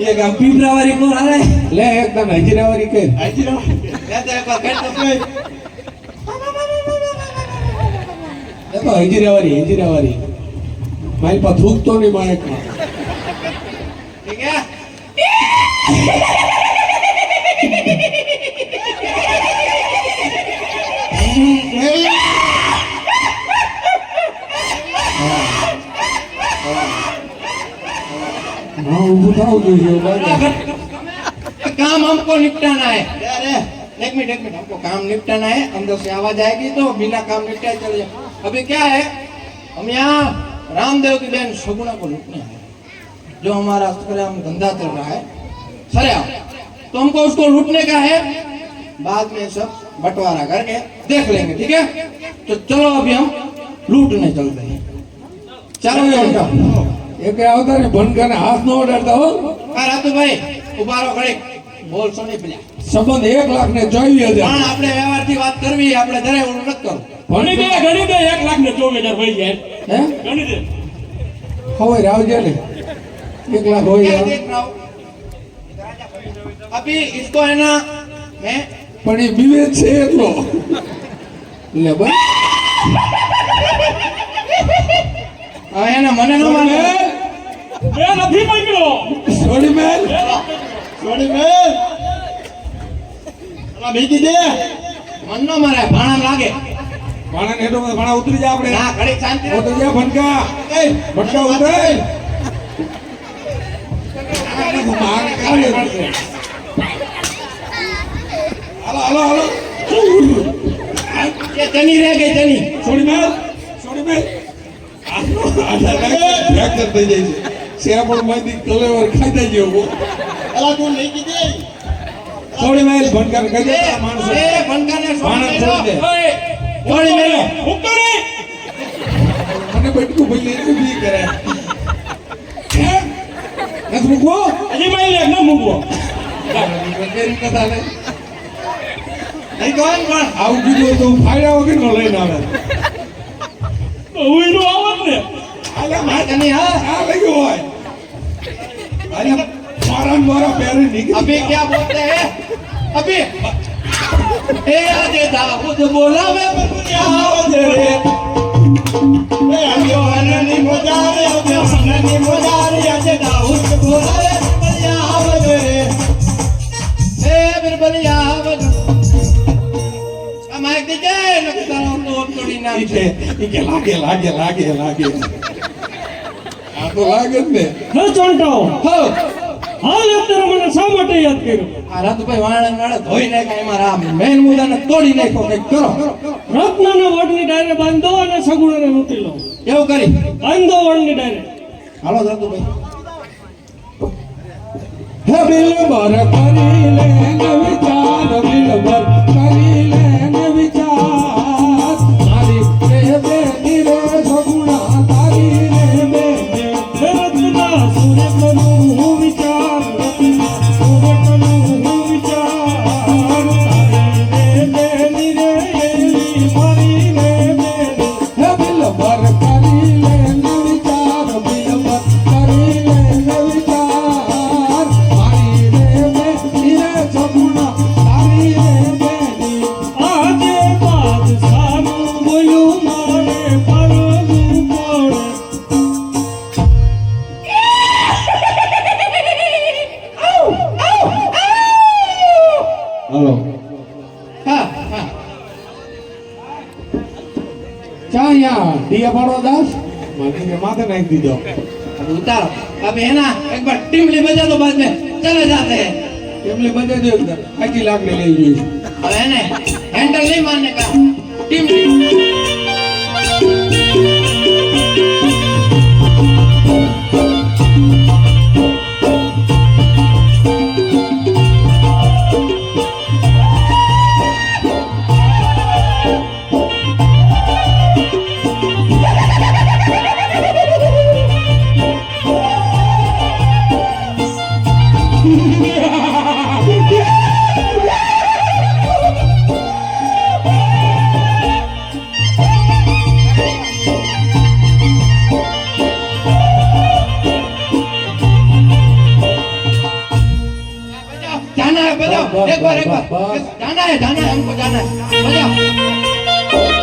એક આમ પીપરા વાળી કોર હાલે લે એકદમ હજીરાવાળી કે હાજી રહો લે તો એકવાર કટ તો જોઈ. એ તો હજીરાવાળી હજીરાવાળી મારી પાસે થૂકતો નહીં માણેકમાં ઠીક હે हाँ उठाओ दीजिए काम हमको निपटाना है। अरे एक मिनट एक मिनट, हमको काम निपटाना है। अंदर से आवाज़ आएगी तो बिना काम निपटाए चले जाए अभी क्या है? हम यहाँ रामदेव की बहन सगुना को लुटने आए जो हमारा हम धंधा चल रहा है। सरे तो हमको उसको लुटने का है? बाद में सब बंटवारा करके देख लेंगे, ठीक है? तो चलो अभी हम लूटने चलते हैं। चलो ये उनका એ આવતા ને ભણકાને હાથ ન અડાડતા હો. આ રાતુભાઈ ઉભારો ઘડી બોલશો નહીં પેલા સંબંધ એક લાખ ને ચોવીસ હજાર. પણ આપણે વ્યવહારથી વાત કરવી આપણે જરાય ઓલું નથી ભણી દે ગણી દે એક લાખ ને ચોવીસ હજાર ભાઈ જાય. હે? ગણી દે. હવે રાવજે ને. એક લાખ હોય અભી ઇસકો હે ના? હે? પણ એ વિવેક છે એટલો. લે બસ. હવે એને મને ન માને. બે નથી પકડ્યો અલા ભીગી દે મન ન મારે ભાણા લાગે. ભાણા ને ભાણા ઉતરી જા આપણે. ના ઘડીક શાંતિ. ઉતરી જા ભનકા એ, ભટકા ઉતરે. હાલો હાલો હાલો. એ ચની ગઈ મેલ મેલ ફ્રેક્ચર થઈ જાય છે. તું મેલ કહી દે એ, માણસો એ ભણકાને ભાણા છોડી છોડી દે. મેલો. છોડી મેલો. મને બટકું ભાઈ લઈને બી કરે. હે? મૂકવો? હજી મારી લેખ ન મૂકવો. કેરી કથા ને નહીં કહો પણ આવું કીધું તો ફાયદા વગર નો લઈને આવે. એનું આવત અરે મારા મારા પેરે નીકળી અભી ક્યાં બોલતે હે અભી એ આજે દાઉદ બોલાવે મને આવજે રે એ અજવાનની મોજારે અજવાનની મોજારે આજે દાઉદ બોલાવે મને આવજે રે એ બિરબલિયા આવજે આ માઈક દીજે નકતાનો તોડ તોડી નાખે કે લાગે લાગે લાગે લાગે આ તો લાગે ને? હે ચોંટાઓ હા. હાલ અત્યારે મને શા માટે યાદ કર્યો? આ રતભાઈ વાળા વાળા ધોઈ નાખ્યા એમાં રામ. મેન મુદાને તોડી નાખ્યો કંઈક કરો. રત્નના વડની ડાયરે બાંધો અને સગુણને મૂકી લો. એવું કરી. બાંધો વડની ડાયરે. હાલો દાદુભાઈ. હે બિલબર કરી લે ક્યાં અહીંયા ડીએ પાડો દાસ મને માથે નાખી દીધો अब उतारो अब है ना एक बार टिमली बजा दो बाद में चले जाते हैं એમને બધે દે એકદમ આખી લાખ ને લઈ જઈશ अब है ना हैंडल नहीं मारने का टिमली एक बार एक बस, बार बस। जाना है जाना है हमको जाना है बजाओ